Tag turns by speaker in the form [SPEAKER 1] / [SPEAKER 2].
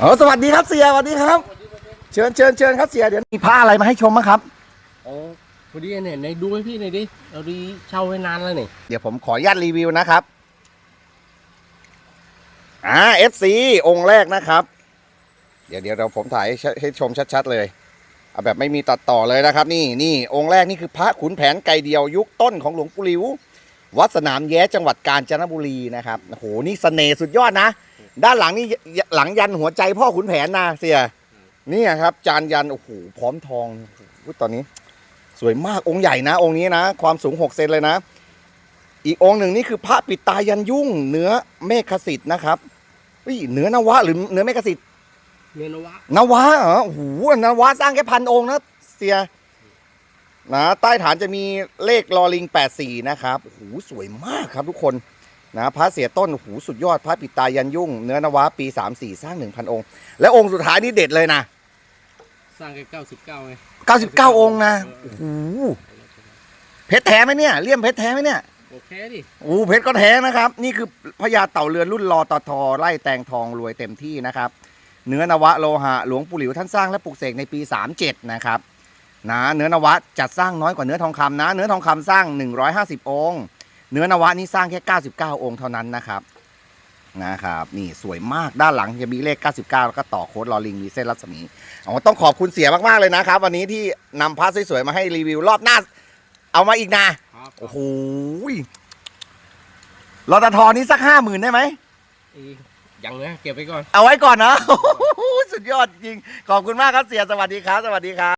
[SPEAKER 1] เออสวัสดีครับเสียสวัสดีครับ เชิญเชิญเชิญครับเสียเดี๋ยวมีผ้าอะไรมาให้ชมบ้างครับ
[SPEAKER 2] อ๋อพอดีเนี่ยในดูให้พี่หน่อยดิเราดีเช่าไว้นานแล้วนี่
[SPEAKER 1] เดี๋ยวผมขออนุญาตรีวิวนะครับอ่า FC องค์แรกนะครับ เดี๋ยวเดี๋ยวเราผมถ่ายให้ชให้ชมชัด ๆ เลยเอาแบบไม่มีตัดต่อเลยนะครับ นี่นี่องค์แรกนี่คือพระขุนแผนไก่เดียวยุคต้นของหลวงปู่หลิว วัดสนามแย้จังหวัดกาญจนบุรีนะครับโอ้โหนี่เสน่ห์สุดยอดนะ ด้านหลังนี่ยหลังยันหัวใจพ่อขุนแผนนะเสียนี่ครับ จานยันโอ้โหพร้อมทองอุ๊ยตอนนี้ สวยมากองค์ใหญ่นะ องค์นี้นะ ความสูง6เซนเลยนะ อีกองค์หนึ่งนี่คือพระปิดตายันยุ่งเนื้อเมฆสิทธิ์นะครับอุ้ยเนื้อนวะหรือเนื้อเมฆสิทธิ์
[SPEAKER 2] เนื้อนวะ
[SPEAKER 1] นวะเหรอโอ้โหนวะสร้างแค่พันองค์นะเสียนะใต้ฐานจะมีเลขลอลิง84นะครับโอ้โหสวยมากครับทุกคน นะพระเสียต้นโอ้โหสุดยอดพระปิดตายันยุ่ง เนื้อนวะปี 34 สร้าง 1,000 องค์ และองค์สุดท้ายนี่เด็ดเลยนะ
[SPEAKER 2] สร้างแค่เก้าสิบเก้าไง
[SPEAKER 1] 99 องค์นะโอ้โหเพชรแท้ไหมเนี่ยเลี่ยมเพชรแท้ไหมเนี่ย
[SPEAKER 2] โอเคดิ
[SPEAKER 1] โอ้เพชรก็แท้นะครับ นี่คือพญาเต่าเรือนรุ่นรอตอทอไล่แตงทองรวยเต็มที่นะครับ เนื้อนวะโลหะหลวงปู่หลิวท่านสร้างและปลูกเสกในปี 37 นะครับนะเนื้อนวะจัดสร้างน้อยกว่าเนื้อทองคำนะ เนื้อทองคำสร้าง 150 องค์ เนื้อนวะนี่สร้างแค่ 99 องค์เท่านั้นนะครับนะครับนี่สวยมากด้านหลังจะมีเลข 99 แล้วก็ต่อโค้ดลอลิงมีเส้นรัศมีอ๋อต้องขอบคุณเสียมาก ๆ เลยนะครับ วันนี้ที่นำพาร์ทสวยๆมาให้รีวิวรอบหน้า เอามาอีกนะ
[SPEAKER 2] ครับ
[SPEAKER 1] โอ้โหยรอตทอนี้สักห้าหมื่นได้ไหม
[SPEAKER 2] อียังนะเก็บไปก่อน
[SPEAKER 1] เอาไว้ก่อนนะสุดยอดจริง ขอบคุณมากครับเสียสวัสดีครับ สวัสดีครับ